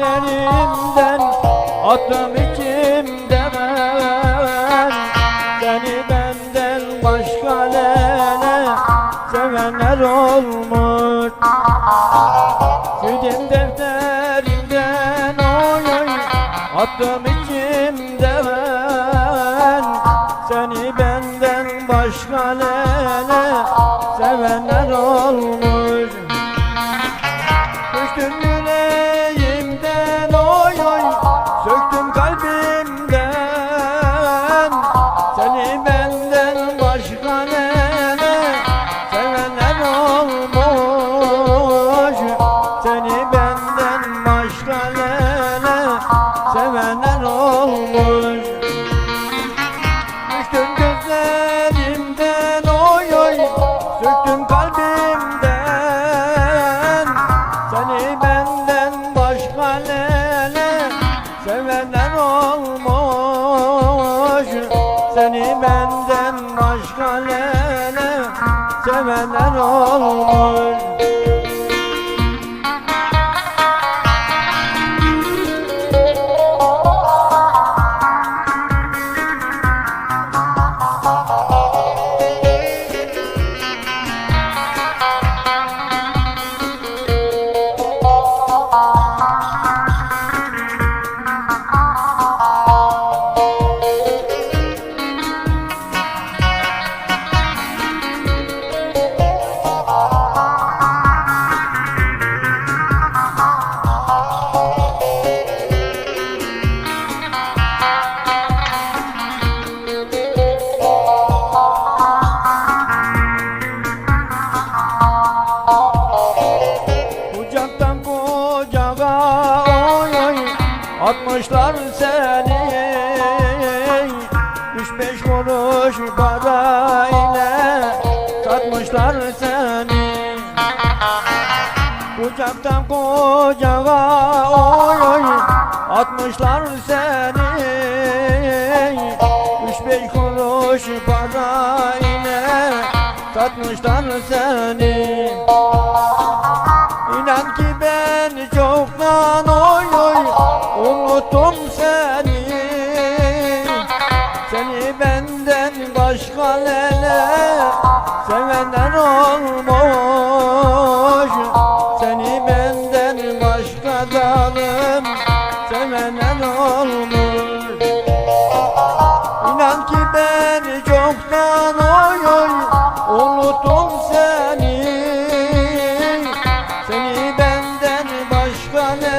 gözlerimden Attım içimde ben. Seni benden başka lele Sevenler olmuş. Sildim defterimden oy oy Attım içimde ben. Seni benden başka lele Sevenler Sevenler olmuş Düştüm gözlerimden oy oy. Söktüm kalbimden. Seni benden başka lele Sevenler olmuş. Seni benden başka lele Sevenler olmuş Atmışlar seni. Üç beş kuruş para ile Satmışlar seni. Kucaktan kucağa oy oy Atmışlar seni. Üç beş kuruş para ile Satmışlar seni. İnan ki ben oy unuttum seni. Seni benden başka lele sevenler olmuş. Seni benden başka dalım sevenler olmuş. İnan ki ben çoktan oy unuttum seni. Seni benden başka lele